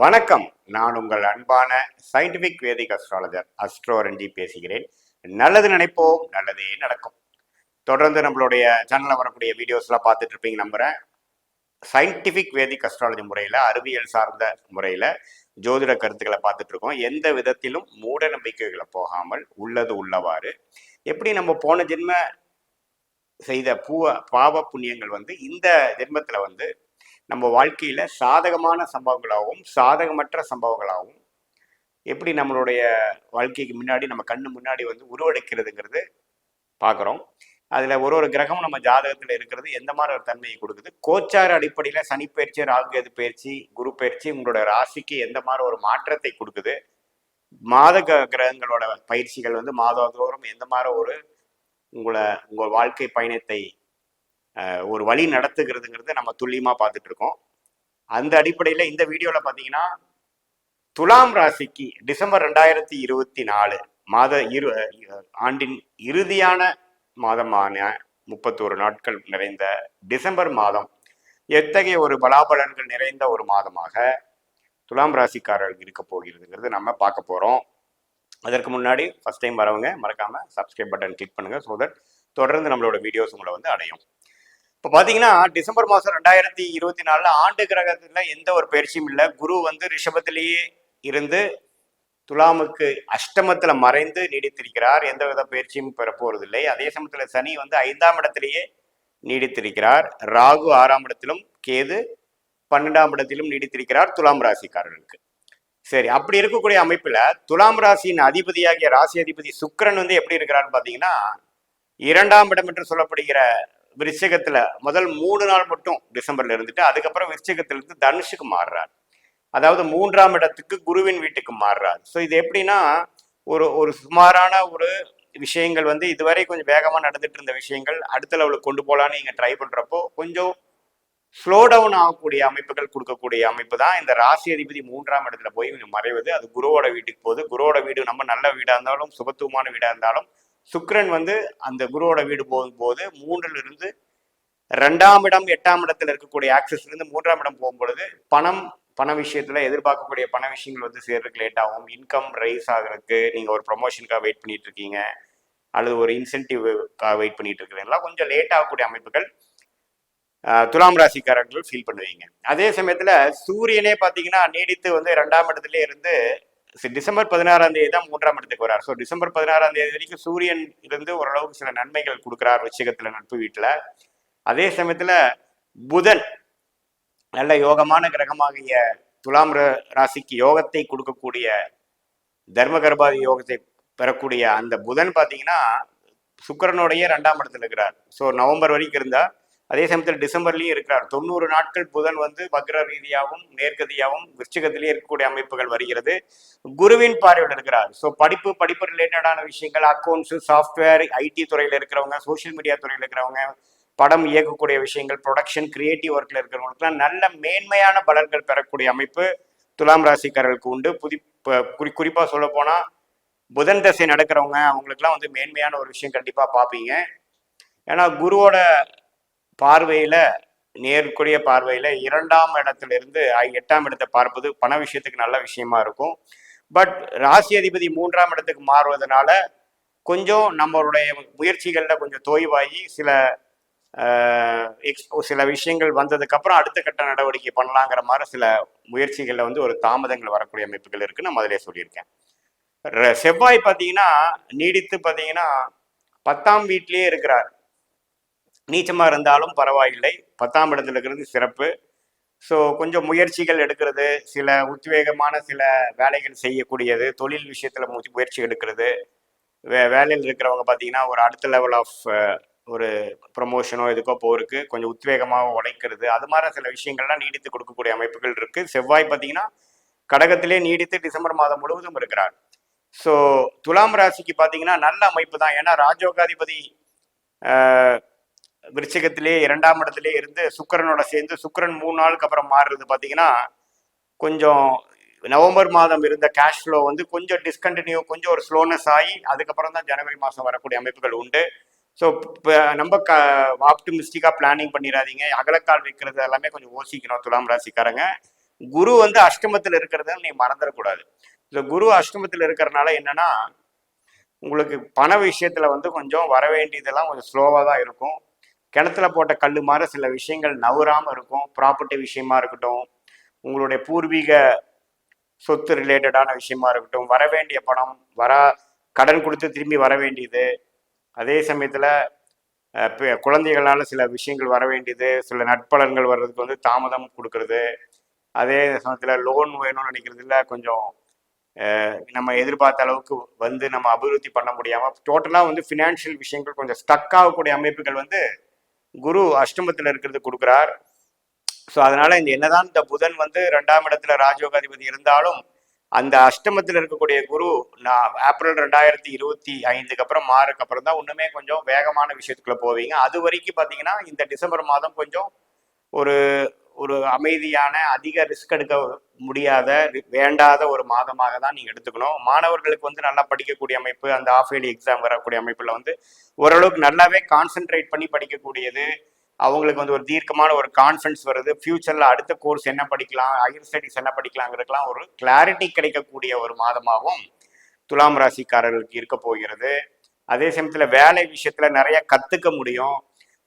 வணக்கம். நான் உங்கள் அன்பான சயின்டிபிக் வேதிக் அஸ்ட்ராலஜர் அஸ்ட்ரோரஞ்சி பேசுகிறேன். நல்லது நினைப்போம் நல்லதே நடக்கும். தொடர்ந்து நம்மளுடைய சேனலில் வரக்கூடிய வீடியோஸ்லாம் பார்த்துட்டு இருப்பீங்க நம்புகிறேன் சயின்டிஃபிக் வேதிக் அஸ்ட்ராலஜி முறையில் அறிவியல் சார்ந்த முறையில் ஜோதிட கருத்துக்களை பார்த்துட்டு இருக்கோம். எந்த விதத்திலும் மூட நம்பிக்கைகளை போகாமல் உள்ளது உள்ளவாறு. எப்படி நம்ம போன ஜென்ம செய்த பூவ பாவ புண்ணியங்கள் வந்து இந்த ஜென்மத்தில் வந்து நம்ம வாழ்க்கையில் சாதகமான சம்பவங்களாகவும் சாதகமற்ற சம்பவங்களாகவும் எப்படி நம்மளுடைய வாழ்க்கைக்கு முன்னாடி நம்ம கண்ணு முன்னாடி வந்து உருவெடுக்கிறதுங்கிறது பார்க்குறோம். அதில் ஒரு ஒரு கிரகமும் நம்ம ஜாதகத்தில் இருக்கிறது எந்த மாதிரி ஒரு தன்மையை கொடுக்குது? கோச்சார அடிப்படையில் சனி பயிற்சி பயிற்சி குரு பயிற்சி உங்களோட ராசிக்கு எந்த மாதிரி ஒரு மாற்றத்தை கொடுக்குது? மாத கிரகங்களோட பயிற்சிகள் வந்து மாதந்தோறும் எந்த மாதிரி ஒரு உங்களை உங்கள் வாழ்க்கை பயணத்தை ஒரு வழி நடத்துகிறதுங்கிறது நம்ம துல்லியமா பார்த்துட்டு இருக்கோம். அந்த அடிப்படையில் இந்த வீடியோவில் பார்த்தீங்கன்னா துலாம் ராசிக்கு டிசம்பர் ரெண்டாயிரத்தி இருபத்தி நாலு மாத இரு ஆண்டின் இறுதியான மாதமான முப்பத்தோரு நாட்கள் நிறைந்த டிசம்பர் மாதம் எத்தகைய ஒரு பலாபலன்கள் நிறைந்த ஒரு மாதமாக துலாம் ராசிக்காரர்கள் இருக்க போகிறதுங்கிறது நம்ம பார்க்க போகிறோம் அதற்கு முன்னாடி ஃபஸ்ட் டைம் வரவங்க மறக்காமல் சப்ஸ்கிரைப் பட்டன் கிளிக் பண்ணுங்கள் ஸோ தட் தொடர்ந்து நம்மளோட வீடியோஸ் உங்களை வந்து அடையும். இப்போ பார்த்தீங்கன்னா டிசம்பர் மாதம் ரெண்டாயிரத்தி இருபத்தி நாலில் ஆண்டு கிரகத்தில் எந்த ஒரு பயிற்சியும் இல்லை. குரு வந்து ரிஷபத்திலேயே இருந்து துலாமுக்கு அஷ்டமத்தில் மறைந்து நீடித்திருக்கிறார். எந்த வித பயிற்சியும் பெற அதே சமயத்தில் சனி வந்து ஐந்தாம் இடத்திலேயே நீடித்திருக்கிறார். ராகு ஆறாம் இடத்திலும் கேது பன்னெண்டாம் இடத்திலும் நீடித்திருக்கிறார் துலாம் ராசிக்காரர்களுக்கு. சரி அப்படி இருக்கக்கூடிய அமைப்பில் துலாம் ராசியின் அதிபதியாகிய ராசி அதிபதி சுக்கிரன் வந்து எப்படி இருக்கிறார்னு பார்த்தீங்கன்னா இரண்டாம் இடம் என்று சொல்லப்படுகிற விருச்சிகத்துல முதல் மூணு நாள் மட்டும் டிசம்பர்ல இருந்துட்டு அதுக்கப்புறம் விருச்சிகத்துல இருந்து தனுஷுக்கு மாறுறார். அதாவது மூன்றாம் இடத்துக்கு குருவின் வீட்டுக்கு மாறுறார். ஸோ இது எப்படின்னா ஒரு ஒரு சுமாரான ஒரு விஷயங்கள் வந்து இதுவரை கொஞ்சம் வேகமாக நடந்துட்டு இருந்த விஷயங்கள் அடுத்த லெவலுக்கு கொண்டு போகலான்னு நீங்கள் ட்ரை பண்ணுறப்போ கொஞ்சம் ஸ்லோ டவுன் ஆகக்கூடிய அமைப்புகள் கொடுக்கக்கூடிய அமைப்பு தான் இந்த ராசி அதிபதி மூன்றாம் இடத்துல போய் மறைவது. அது குருவோட வீட்டுக்கு போகுது. குருவோட வீடு நம்ம நல்ல வீடாக இருந்தாலும் சுபத்துவமான வீடாக இருந்தாலும் சுக்ரன் வந்து அந்த குருவோட வீடு போகும்போது மூன்றுல இருந்து ரெண்டாம் இடம் எட்டாம் இடத்துல இருக்கக்கூடிய ஆக்சஸ்ல இருந்து மூன்றாம் இடம் போகும்பொழுது பணம் பண விஷயத்துல எதிர்பார்க்கக்கூடிய பண விஷயங்கள் வந்து சேர்றதுக்கு லேட் ஆகும். இன்கம் ரைஸ் ஆகுறதுக்கு நீங்க ஒரு ப்ரொமோஷனுக்காக வெயிட் பண்ணிட்டு இருக்கீங்க. அல்லது ஒரு இன்சென்டிவ்க்காக வெயிட் பண்ணிட்டு இருக்கிறீங்களா கொஞ்சம் லேட் ஆகக்கூடிய அமைப்புகள் துலாம் ராசிக்காரர்கள் ஃபீல் பண்ணுவீங்க. அதே சமயத்துல சூரியனே பாத்தீங்கன்னா நீடித்து வந்து ரெண்டாம் இடத்துல இருந்து டிசம்பர் பதினாறாம் தேதி தான் மூன்றாம் இடத்துக்கு வரார். ஸோ டிசம்பர் பதினாறாம் தேதி வரைக்கும் சூரியன் இருந்து ஓரளவுக்கு சில நன்மைகள் கொடுக்குறார் விஷயத்தில் நட்பு வீட்டுல. அதே சமயத்துல புதன் நல்ல யோகமான கிரகமாகிய துலாம் ராசிக்கு யோகத்தை கொடுக்கக்கூடிய தர்ம கர்ப்பாதி யோகத்தை பெறக்கூடிய அந்த புதன் பார்த்தீங்கன்னா சுக்கிரனுடைய ரெண்டாம் இடத்துல இருக்கிறார். ஸோ நவம்பர் வரைக்கும் இருந்தா அதே சமயத்தில் டிசம்பர்லேயும் இருக்கிறார். தொண்ணூறு நாட்கள் புதன் வந்து வக்ர ரீதியாகவும் நேர்கதியாகவும் விருச்சிகத்திலேயே இருக்கக்கூடிய அமைப்புகள் வருகிறது. குருவின் பார்வையில் இருக்கிறார். ஸோ படிப்பு படிப்பு ரிலேட்டடான விஷயங்கள் அக்கௌண்ட்ஸ் சாஃப்ட்வேர் ஐடி துறையில் இருக்கிறவங்க சோஷியல் மீடியா துறையில் இருக்கிறவங்க படம் இயக்கக்கூடிய விஷயங்கள் ப்ரொடக்ஷன் கிரியேட்டிவ் ஒர்க்கில் இருக்கிறவங்களுக்குலாம் நல்ல மேன்மையான பலன்கள் பெறக்கூடிய அமைப்பு துலாம் ராசிக்காரர்களுக்கு உண்டு. புதி குறி குறிப்பாக சொல்ல போனால் புதன் தசை நடக்கிறவங்க அவங்களுக்குலாம் வந்து மேன்மையான ஒரு விஷயம் கண்டிப்பாக பார்ப்பீங்க. ஏன்னா குருவோட பார்வையில் நேர்க்குரிய பார்வையில் இரண்டாம் இடத்திலிருந்து எட்டாம் இடத்தை பார்ப்பது பண விஷயத்துக்கு நல்ல விஷயமா இருக்கும். பட் ராசி அதிபதி மூன்றாம் இடத்துக்கு மாறுவதனால கொஞ்சம் நம்மளுடைய முயற்சிகளில் கொஞ்சம் தோய்வாகி சில எக்ஸ் எக்ஸ்போ சில விஷயங்கள் வந்ததுக்கு அப்புறம் அடுத்த கட்ட நடவடிக்கை பண்ணலாங்கிற மாதிரி சில முயற்சிகளில் வந்து ஒரு தாமதங்கள் வரக்கூடிய அமைப்புகள் இருக்குன்னு நான் அதிலே சொல்லியிருக்கேன். செவ்வாய் பார்த்தீங்கன்னா நீடித்து பார்த்தீங்கன்னா பத்தாம் வீட்லேயே இருக்கிறார். நீச்சமாக இருந்தாலும் பரவாயில்லை. பத்தாம் இடத்துல இருக்கிறது சிறப்பு. ஸோ கொஞ்சம் முயற்சிகள் எடுக்கிறது சில உத்வேகமான சில வேலைகள் செய்யக்கூடியது தொழில் விஷயத்தில் மு- முயற்சி எடுக்கிறது. வே வேலையில் இருக்கிறவங்க பார்த்தீங்கன்னா ஒரு அடுத்த லெவல் ஆஃப் ஒரு ப்ரொமோஷனோ எதுக்கோ போருக்கு கொஞ்சம் உத்வேகமாக உழைக்கிறது. அது மாதிரி சில விஷயங்கள்லாம் நீடித்து கொடுக்கக்கூடிய அமைப்புகள் இருக்குது செவ்வாய் பார்த்தீங்கன்னா கடகத்திலே நீடித்து டிசம்பர் மாதம் முழுவதும் இருக்கிறார். ஸோ துலாம் ராசிக்கு பார்த்தீங்கன்னா நல்ல அமைப்பு தான். ஏன்னா ராஜோகாதிபதி விருச்சிகத்திலே இரண்டாம் இடத்திலே இருந்து சுக்கரனோட சேர்ந்து சுக்கிரன் மூணு நாளுக்கு அப்புறம் மாறுறது பார்த்தீங்கன்னா கொஞ்சம் நவம்பர் மாதம் இருந்த கேஷ் ஃப்ளோ வந்து கொஞ்சம் டிஸ்கண்டினியூ கொஞ்சம் ஒரு ஸ்லோனஸ் ஆகி அதுக்கப்புறம் தான் ஜனவரி மாதம் வரக்கூடிய அமைப்புகள் உண்டு. ஸோ இப்போ நம்ம க ஆப்டிமிஸ்டிக்காக பிளானிங் பண்ணிடாதீங்க. அகலக்கால் வைக்கிறது எல்லாமே கொஞ்சம் யோசிக்கணும் துலாம் ராசிக்காரங்க. குரு வந்து அஷ்டமத்தில் இருக்கிறத நீ மறந்துடக்கூடாது. இந்த குரு அஷ்டமத்தில் இருக்கிறனால என்னன்னா உங்களுக்கு பண விஷயத்தில் வந்து கொஞ்சம் வர வேண்டியதெல்லாம் கொஞ்சம் ஸ்லோவாக தான் இருக்கும். கிணத்துல போட்ட கல் மாதிரி சில விஷயங்கள் நவராமல் இருக்கும். ப்ராப்பர்ட்டி விஷயமா இருக்கட்டும் உங்களுடைய பூர்வீக சொத்து ரிலேட்டடான விஷயமா இருக்கட்டும் வர வேண்டிய பணம் வர கடன் கொடுத்து திரும்பி வர வேண்டியது. அதே சமயத்தில் குழந்தைகளால் சில விஷயங்கள் வர வேண்டியது. சில நட்பலன்கள் வர்றதுக்கு வந்து தாமதம் கொடுக்கறது. அதே சமயத்தில் லோன் வேணும்னு நினைக்கிறதுல கொஞ்சம் நம்ம எதிர்பார்த்த அளவுக்கு வந்து நம்ம அபிவிருத்தி பண்ண முடியாமல் டோட்டலாக வந்து ஃபினான்ஷியல் விஷயங்கள் கொஞ்சம் ஸ்டக் ஆகக்கூடிய அமைப்புகள் வந்து குரு அஷ்டமத்தில் இருக்கிறது கொடுக்குறார். ஸோ அதனால இந்த என்னதான் இந்த புதன் வந்து ரெண்டாம் இடத்துல ராஜயோகாதிபதி இருந்தாலும் அந்த அஷ்டமத்தில் இருக்கக்கூடிய குரு நான் ஏப்ரல் ரெண்டாயிரத்தி இருபத்தி ஐந்துக்கு அப்புறம் மாறுக்கு அப்புறம் தான் இன்னுமே கொஞ்சம் வேகமான விஷயத்துக்குள்ள போவீங்க. அது வரைக்கும் பார்த்தீங்கன்னா இந்த டிசம்பர் மாதம் கொஞ்சம் ஒரு ஒரு அமைதியான அதிக ரிஸ்க் எடுக்க முடியாத வேண்டாத ஒரு மாதமாக தான் நீங்கள் எடுத்துக்கணும். மாணவர்களுக்கு வந்து நல்லா படிக்கக்கூடிய அமைப்பு அந்த ஆஃப் இயர்லி எக்ஸாம் வரக்கூடிய அமைப்பில் வந்து ஓரளவுக்கு நல்லாவே கான்சென்ட்ரேட் பண்ணி படிக்கக்கூடியது. அவங்களுக்கு வந்து ஒரு தீர்க்கமான ஒரு கான்ஃபிடன்ஸ் வருது. ஃபியூச்சரில் அடுத்த கோர்ஸ் என்ன படிக்கலாம் ஹையர் ஸ்டடிஸ் என்ன படிக்கலாங்கிறதுக்கெல்லாம் ஒரு கிளாரிட்டி கிடைக்கக்கூடிய ஒரு மாதமாகவும் துலாம் ராசிக்காரர்களுக்கு இருக்க போகிறது. அதே சமயத்தில் வேலை விஷயத்தில் நிறைய கற்றுக்க முடியும்.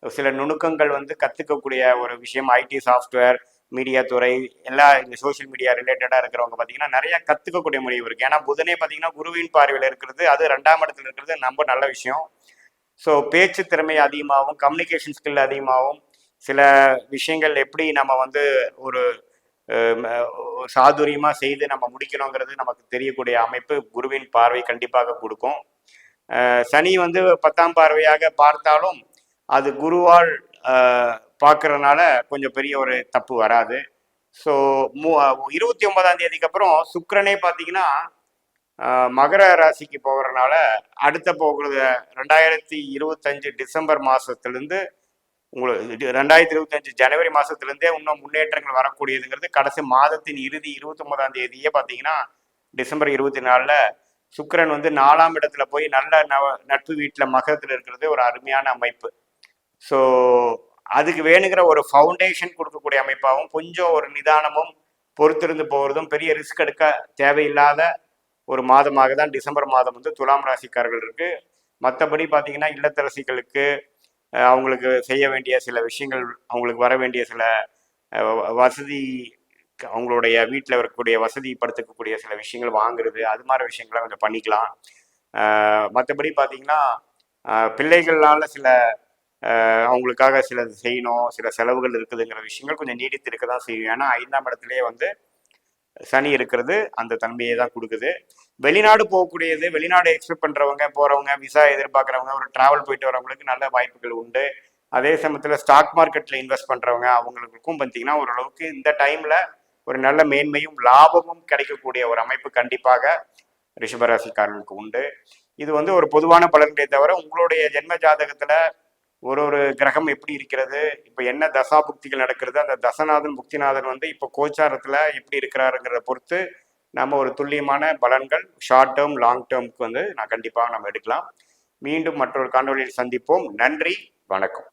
சில நுணுக்கங்கள் வந்து கற்றுக்கக்கூடிய ஒரு விஷயம் ஐடி சாஃப்ட்வேர் மீடியா துறை எல்லா இந்த சோஷியல் மீடியா ரிலேட்டடாக இருக்கிறவங்க பார்த்தீங்கன்னா நிறைய கற்றுக்கக்கூடிய முடிவு இருக்குது ஏன்னா புதனே பார்த்தீங்கன்னா குருவின் பார்வையில் இருக்கிறது அது ரெண்டாம் இடத்துல இருக்கிறது ரொம்ப நல்ல விஷயம். ஸோ பேச்சு திறமை அதிகமாகவும் கம்யூனிகேஷன் ஸ்கில் அதிகமாகவும் சில விஷயங்கள் எப்படி நம்ம வந்து ஒரு சாதுரியமாக செய்து நம்ம முடிக்கணுங்கிறது நமக்கு தெரியக்கூடிய அமைப்பு குருவின் பார்வை கண்டிப்பாக கொடுக்கும். சனி வந்து பத்தாம் பார்வையாக பார்த்தாலும் அது குருவால் பார்க்கறதுனால கொஞ்சம் பெரிய ஒரு தப்பு வராது. ஸோ மூ இருபத்தி ஒன்பதாம் தேதிக்கு அப்புறம் சுக்கரனே பார்த்தீங்கன்னா மகர ராசிக்கு போகிறனால அடுத்த போகிறது ரெண்டாயிரத்தி இருபத்தஞ்சு டிசம்பர் மாதத்துலேருந்து உங்களுக்கு ரெண்டாயிரத்தி இருபத்தஞ்சு ஜனவரி மாதத்துலேருந்தே இன்னும் முன்னேற்றங்கள் வரக்கூடியதுங்கிறது கடைசி மாதத்தின் இறுதி இருபத்தி ஒன்பதாம் தேதியே பார்த்தீங்கன்னா டிசம்பர் இருபத்தி நாலில் சுக்கரன் வந்து நாலாம் இடத்துல போய் நல்ல நவ நட்பு வீட்டில் மகரத்தில் இருக்கிறது ஒரு அருமையான அமைப்பு. ஸோ அதுக்கு வேணுங்கிற ஒரு ஃபவுண்டேஷன் கொடுக்கக்கூடிய அமைப்பாகவும் கொஞ்சம் ஒரு நிதானமும் பொறுத்திருந்து போகிறதும் பெரிய ரிஸ்க் எடுக்க தேவையில்லாத ஒரு மாதமாக தான் டிசம்பர் மாதம் வந்து துலாம் ராசிக்காரர்கள் இருக்கு. மற்றபடி பார்த்தீங்கன்னா இல்லத்தரசிகளுக்கு அவங்களுக்கு செய்ய வேண்டிய சில விஷயங்கள் அவங்களுக்கு வர வேண்டிய சில வசதி அவங்களுடைய வீட்டில் இருக்கக்கூடிய வசதிப்படுத்தக்கூடிய சில விஷயங்கள் வாங்குறது அது மாதிரி விஷயங்களை கொஞ்சம் பண்ணிக்கலாம். மற்றபடி பார்த்தீங்கன்னா பிள்ளைகளால் சில அவங்களுக்காக சிலது செய்யணும் சில செலவுகள் இருக்குதுங்கிற விஷயங்கள் கொஞ்சம் நீடித்து இருக்க தான் செய்யும் ஏன்னா ஐந்தாம் இடத்துலயே வந்து சனி இருக்கிறது அந்த தன்மையை தான் கொடுக்குது. வெளிநாடு போகக்கூடியது வெளிநாடு எக்ஸ்பெக்ட் பண்றவங்க போறவங்க விசா எதிர்பார்க்குறவங்க ஒரு டிராவல் போயிட்டு வரவங்களுக்கு நல்ல வாய்ப்புகள் உண்டு. அதே சமயத்தில் ஸ்டாக் மார்க்கெட்டில் இன்வெஸ்ட் பண்ணுறவங்க அவங்களுக்கும் பார்த்தீங்கன்னா ஓரளவுக்கு இந்த டைமில் ஒரு நல்ல மேன்மையும் லாபமும் கிடைக்கக்கூடிய ஒரு அமைப்பு கண்டிப்பாக ரிஷபராசிக்காரர்களுக்கு உண்டு. இது வந்து ஒரு பொதுவான பலன்களை தவிர உங்களுடைய ஜென்ம ஜாதகத்தில் ஒரு ஒரு கிரகம் எப்படி இருக்கிறது இப்போ என்ன தசா புக்திகள் நடக்கிறது அந்த தசநாதன் புக்திநாதன் வந்து இப்போ கோச்சாரத்தில் எப்படி இருக்கிறாருங்கிறத பொறுத்து நம்ம ஒரு துல்லியமான பலன்கள் ஷார்ட் டேர்ம் லாங் டேர்முக்கு வந்து நான் கண்டிப்பாக நம்ம எடுக்கலாம். மீண்டும் மற்றொரு காணொலியில் சந்திப்போம். நன்றி வணக்கம்.